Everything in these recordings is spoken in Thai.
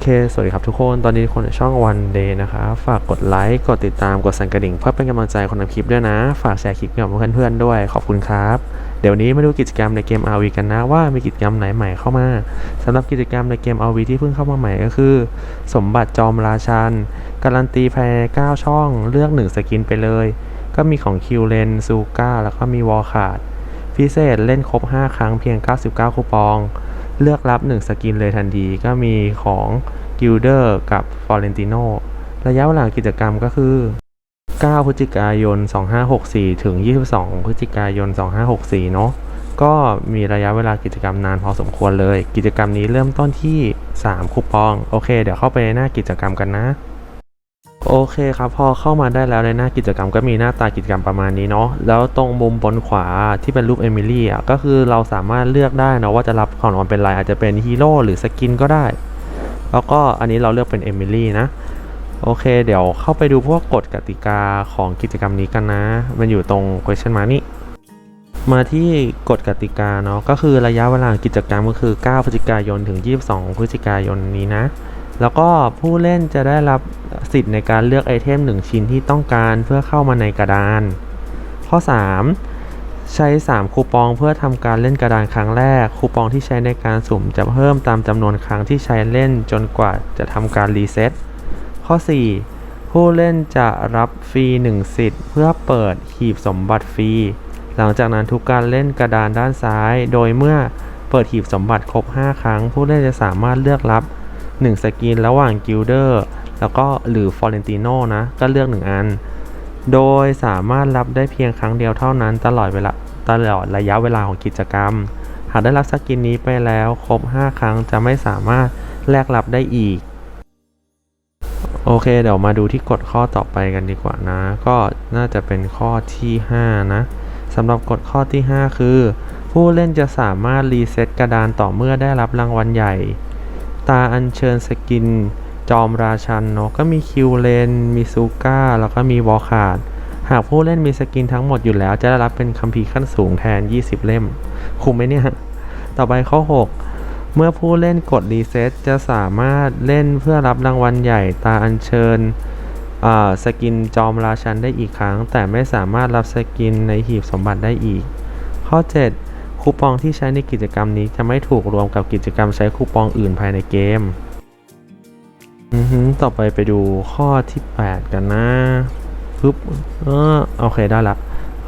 เค สวัสดีครับทุกคน ตอนนี้ทุกคนในช่อง One Day นะคะ ฝากกดไลค์ กดติดตาม กดสั่นกระดิ่ง เพื่อเป็นกำลังใจคนทำคลิปด้วยนะ ฝากแชร์คลิปกับเพื่อนๆด้วย ขอบคุณครับ เดี๋ยวนี้มาดูกิจกรรมในเกม RV กันนะ ว่ามีกิจกรรมไหนใหม่เข้ามาสำหรับกิจกรรมในเกม RV ที่เพิ่งเข้ามาใหม่ก็คือ สมบัติจอมราชันการันตีภายใน9ช่อง เลือก 1 สกินไปเลย ก็มีของคิวเลนซูก้าแล้วก็มีวอลขาดพิเศษเล่นครบ 5 ครั้งเพียง 99 คูปอง เลือกรับ 1 สกินเลยทันที ก็มีของกิลเดอร์กับฟอเรนติโนระยะเวลากิจกรรมก็คือ 9 พฤศจิกายน 2564 ถึง 22 พฤศจิกายน 2564 เนาะก็มีระยะเวลากิจกรรมนานพอสมควรเลย กิจกรรมนี้เริ่มต้นที่ 3 คูปอง โอเค เดี๋ยวเข้าไปในหน้ากิจกรรมกันนะ โอเคครับพอเข้ามาได้แล้วในหน้ากิจกรรมก็มีหน้าตากิจกรรมประมาณนี้เนาะแล้วตรงมุมบนขวาที่เป็นรูปเอมิลี่อะก็คือเราสามารถเลือกได้นะว่าจะรับของรางวัลเป็นอะไรอาจจะเป็นฮีโร่หรือสกินก็ได้ แล้วก็อันนี้เราเลือกเป็นเอมิลี่นะโอเค เดี๋ยวเข้าไปดูพวกกฎกติกาของกิจกรรมนี้กันนะ มันอยู่ตรง question mark นี่มาที่กฎกติกาเนาะก็คือระยะเวลากิจกรรมก็คือ 9 พฤศจิกายนถึง 22 พฤศจิกายนนี้นะ แล้วก็ผู้เล่นจะได้รับสิทธิ์ในการเลือกไอเทม 1 ชิ้นที่ต้องการเพื่อเข้ามาในกระดาน ข้อ 3 ใช้ 3 คูปองเพื่อทำการเล่นกระดานครั้งแรก คูปองที่ใช้ในการสุ่มจะเพิ่มตามจำนวนครั้งที่ใช้เล่นจนกว่าจะทำการรีเซ็ตข้อ 4 ผู้เล่นจะรับฟรี 1 สิทธิ์เพื่อเปิดหีบสมบัติฟรี หลังจากนั้นทุกการเล่นกระดานด้านซ้าย โดยเมื่อเปิดหีบสมบัติครบ 5 ครั้ง ผู้เล่นจะสามารถเลือกรับ 1 สกินระหว่างกิลเดอร์แล้วก็หรือฟอเรนติโนนะ ก็เลือก 1 อัน โดยสามารถรับได้เพียงครั้งเดียวเท่านั้นตลอดเวลาตลอดระยะเวลาของกิจกรรม หากได้รับสกินนี้ไปแล้วครบ 5 ครั้งจะไม่สามารถแลกรับได้อีก โอเค เดี๋ยวมาดูที่กฎข้อต่อไปกันดีกว่านะ ก็น่าจะเป็นข้อที่ 5 นะสำหรับกฎข้อที่ 5 คือ ผู้เล่นจะสามารถรีเซ็ตกระดานต่อเมื่อได้รับรางวัลใหญ่ ตาอัญเชิญสกิน จอมราชันเนาะก็มีคิวเลน มีซูก้า แล้วก็มีวอลขาดหากผู้เล่นมีสกินทั้งหมดอยู่แล้ว จะได้รับเป็นคัมภีร์ขั้นสูงแทน 20 เล่ม คุ้มไหมเนี่ย ต่อไปข้อ 6 เมื่อผู้เล่นกดรีเซ็ตจะสามารถเล่นเพื่อรับรางวัลใหญ่ตาอัญเชิญอ่าสกินจอมราชันได้อีกครั้ง แต่ไม่สามารถรับสกินในหีบสมบัติได้อีก ข้อ 7 คูปองที่ใช้ในกิจกรรมนี้จะไม่ถูกรวมกับกิจกรรมใช้คูปองอื่นภายในเกมอือฮึต่อไปไปดูข้อที่ 8 กันนะปึ๊บเออโอเคได้ละ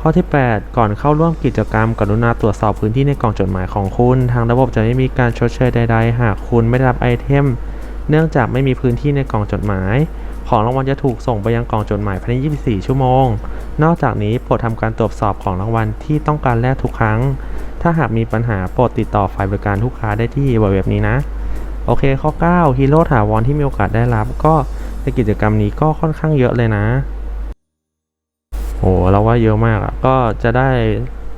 ข้อที่ 8 ก่อนเข้าร่วมกิจกรรม กรุณาตรวจสอบพื้นที่ในกล่องจดหมายของคุณ ทางระบบจะไม่มีการชดเชยใด ๆ หากคุณไม่ได้รับไอเทม เนื่องจากไม่มีพื้นที่ในกล่องจดหมาย ของรางวัลจะถูกส่งไปยังกล่องจดหมายภายใน 24 ชั่วโมง นอกจากนี้โปรดทำการตรวจสอบของรางวัลที่ต้องการแลกทุกครั้ง ถ้าหากมีปัญหาโปรดติดต่อฝ่ายบริการลูกค้าได้ที่เว็บนี้นะ โอเคข้อ 9 ฮีโร่ถาวรที่มีโอกาสได้รับ ก็ในกิจกรรมนี้ก็ค่อนข้างเยอะเลยนะโหเราว่าเยอะมากอะก็จะได้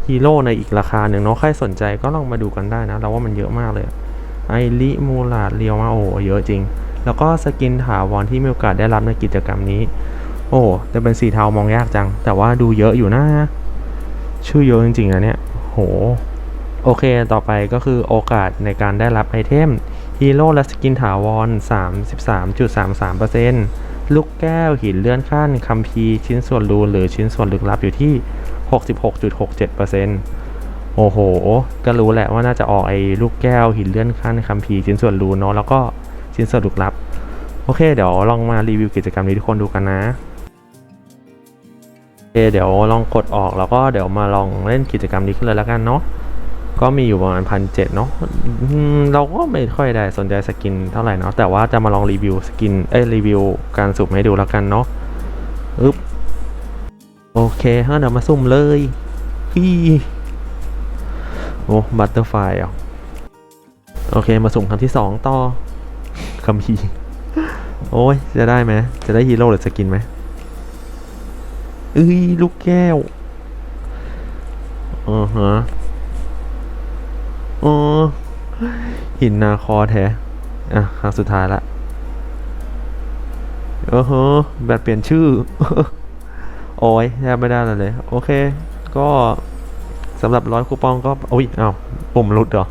ฮีโร่ในอีกราคาหนึ่งเนาะใครสนใจก็ลองมาดูกันได้นะ เราว่ามันเยอะมากเลยไอริมูลาดเรียวมาโอ้เยอะจริง แล้วก็สกินถาวรที่มีโอกาสได้รับในกิจกรรมนี้ โอ้แต่เป็นสีเทามองยากจัง แต่ว่าดูเยอะอยู่นะ ชื่อเยอะจริงๆนะเนี่ยโห โอเค ต่อไปก็คือโอกาสในการได้รับไอเทมฮีโร่และสกินถาวร 33.33%ลูกแก้วหินเลื่อนขั้นคัมภีชิ้นส่วนรูหรือชิ้นส่วนลึกลับอยู่ที่ 66.67%โอ้โห ก็รู้แหละว่าน่าจะออกไอ้ลูกแก้วหินเลื่อนขั้นคัมภีชิ้นส่วนรูเนาะแล้วก็ชิ้นส่วนลึกลับ โอเค เดี๋ยวลองมารีวิวกิจกรรมนี้ทุกคนดูกันนะโอเคเดี๋ยวลองกดออกแล้วก็เดี๋ยวมาลองเล่นกิจกรรมนี้ขึ้นเลยแล้วกันเนาะ ก็มีอยู่ประมาณพันเจ็ดเนาะเราก็ไม่ค่อยได้สนใจสกินเท่าไหร่เนาะแต่ว่าจะมาลองรีวิวสกินเอ้ยรีวิวการสุ่มให้ดูแล้วกันเนาะอึ๊บโอเคฮะเดี๋ยวมาสุ่มเลยฮีโอ้บัตเตอร์ไฟอะโอเคมาสุ่มครั้งที่สองต่อคัมพีโอ้ยจะได้ไหมจะได้ฮีโร่หรือสกินไหมเอ้ยลูกแก้วอือฮะ อ๋อหินนาคอแท้ อะ ครั้งสุดท้ายละเออฮะแบบเปลี่ยนชื่อ โอ้ยแทบไม่ได้เลย โอเค ก็สำหรับร้อยคูปองก็อุ้ยอ้าวปุ่มหลุดเหรอ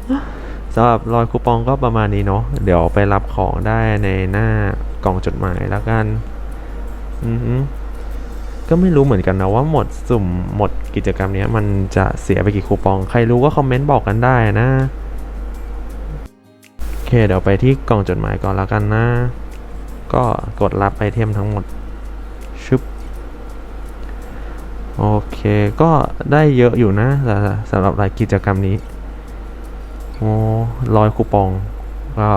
สำหรับรอยคูปองก็ประมาณนี้เนาะเดี๋ยวไปรับของได้ในหน้ากล่องจดหมายแล้วกัน อือ ก็ไม่รู้เหมือนกันนะว่าหมดสุ่มหมดกิจกรรมนี้มันจะเสียไปกี่คูปอง ใครรู้ก็คอมเมนต์บอกกันได้นะโอเคเดี๋ยวไปที่กล่องจดหมายก่อนล้วกันนะ ก็กดรับไอเทมทั้งหมดชึบโอเคก็ได้เยอะอยู่นะสำหรับรายกิจกรรมนี้โอ้ร้อยคูปอง ก็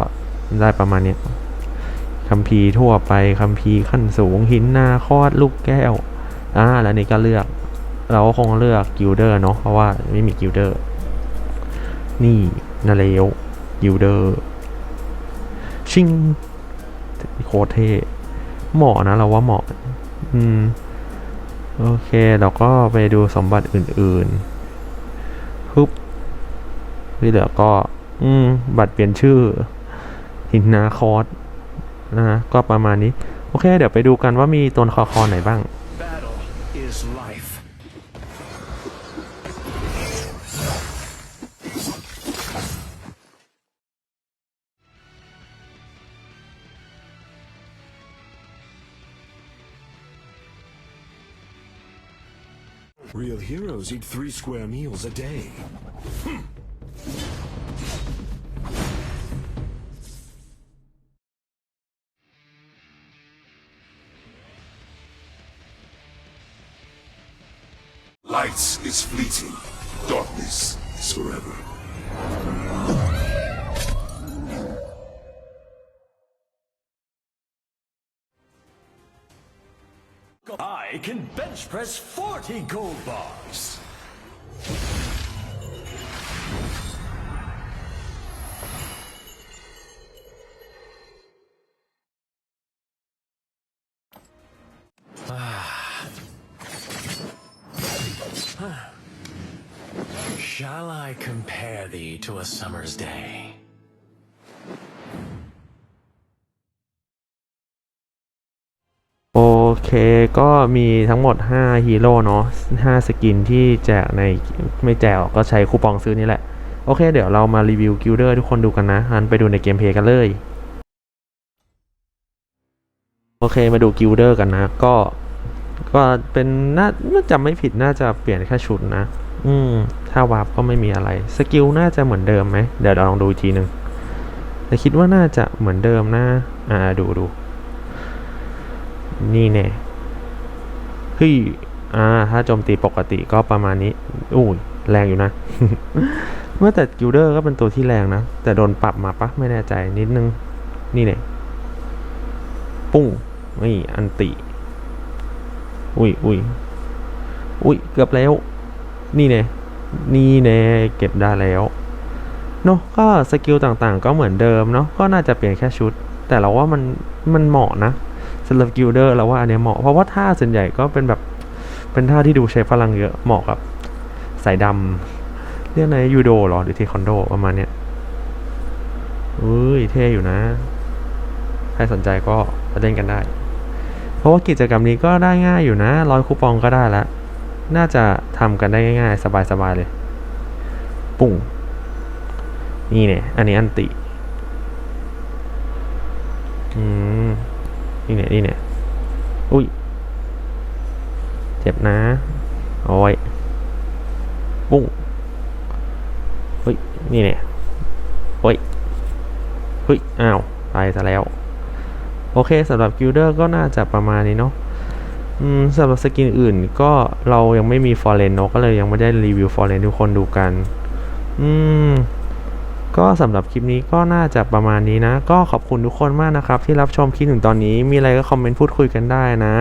ได้ประมาณนี้คัมภีร์ทั่วไปคัมภีร์ขั้นสูงหินนาคอดลูกแก้ว อ่าแล้วนี่ก็เลือก เราก็คงเลือกกิลเดอร์เนาะเพราะว่าไม่มีกิลเดอร์นี่นาเลวกิลเดอร์ชิงโคตรเท่เหมาะนะเราว่าเหมาะ อืม โอเค เราก็ไปดูสมบัติอื่นๆฮึบที่เหลือก็ อืม บัตรเปลี่ยนชื่อ หินนาคอสนะฮะก็ประมาณนี้ โอเค เดี๋ยวไปดูกันว่ามีตัวละครไหนบ้าง Real heroes eat three square meals a day. Lights is fleeting. Darkness is forever. I can bench press 40 gold bars. Ah. Shall I compare thee to a summer's day? เคก็มีทั้งหมด 5 ฮีโร่เนาะ5สกินที่แจกในไม่แจกก็ใช้คูปองซื้อนี่แหละ โอเค เดี๋ยวเรามารีวิวกิลเดอร์ทุกคนดูกันนะฮันไปดูในเกมเพลย์กันเลย โอเคมาดูกิลเดอร์กันนะ ก็ ก็เป็นน่าน่าจะไม่ผิดน่าจะเปลี่ยนแค่ชุดนะ อืม ถ้าวาร์ปก็ไม่มีอะไร สกิลน่าจะเหมือนเดิมไหมเดี๋ยวเราลองดูอีกทีหนึ่งแต่คิดว่าน่าจะเหมือนเดิมนะ อ่าดูดู นี่แน่เฮ้ยอ่าถ้าโจมตีปกติก็ประมาณนี้อู้ยแรงอยู่นะ เมื่อแต่กิลเดอร์ก็เป็นตัวที่แรงนะ แต่โดนปรับมาปะไม่แน่ใจนิดนึง นี่เนี่ยปุ้งนี่อันติ อุ้ยอุ้ยอุ้ยเกือบแล้ว นี่เนี่ยนี่แน่เก็บได้แล้วเนาะก็สกิลต่างๆ ก็เหมือนเดิมเนาะก็น่าจะเปลี่ยนแค่ชุด แต่เราว่ามันมันเหมาะนะ สำหรับกิลเดอร์เราว่าอันนี้เหมาะเพราะว่าท่าส่วนใหญ่ก็เป็นแบบเป็นท่าที่ดูใช้พลังเยอะเหมาะกับสายดำเรียกในยูโดหรอหรือเทควันโดประมาณเนี้ยอุ้ยเท่อยู่นะ ใครสนใจก็มาเล่นกันได้ เพราะว่ากิจกรรมนี้ก็ได้ง่ายอยู่นะร้อยคูปองก็ได้แล้วน่าจะทำกันได้ง่าย ๆ สบายๆเลย ปุ่ง นี่เนี่ย อันนี้อันติ อืม นี่เนี่ยนี่เนี่ยอุ้ย เจ็บนะโอ้ยปุ้งเฮ้ย นี่เนี่ยโอ้ย เฮ้ย อ้าว ตายซะแล้ว โอเคสำหรับกิลเดอร์ก็น่าจะประมาณนี้เนาะสำหรับสกินอื่นก็เรายังไม่มีฟอร์เรนเนาะก็เลยยังไม่ได้รีวิวฟอร์เรนทุกคนดูกัน อืม ก็สำหรับคลิปนี้ก็น่าจะประมาณนี้นะ ก็ขอบคุณทุกคนมากนะครับ ที่รับชมคลิปถึงตอนนี้มีอะไรก็คอมเมนต์พูดคุยกันได้นะ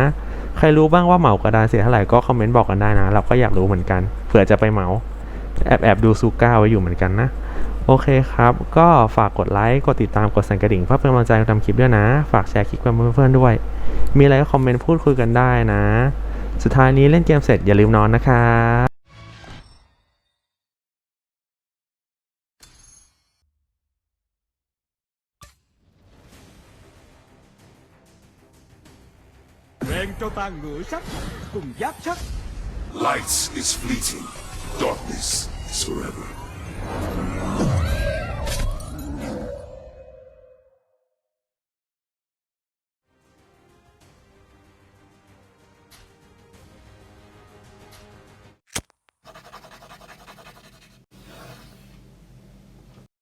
ใครรู้บ้างว่าเหมากระดานเสียเท่าไหร่ก็คอมเมนต์บอกกันได้นะ เราก็อยากรู้เหมือนกันเผื่อจะไปเหมาแอบแอบดูซูก้าไว้อยู่เหมือนกันนะ โอเคครับ ก็ฝากกดไลค์กดติดตามกดสั่นกระดิ่งเพื่อเป็นกำลังใจทำคลิปด้วยนะ ฝากแชร์คลิปกับเพื่อนๆด้วย มีอะไรก็คอมเมนต์พูดคุยกันได้นะ สุดท้ายนี้เล่นเกมเสร็จอย่าลืมนอนนะครับ Sắc cùng giáp sắc Lights is fleeting. Darkness is forever.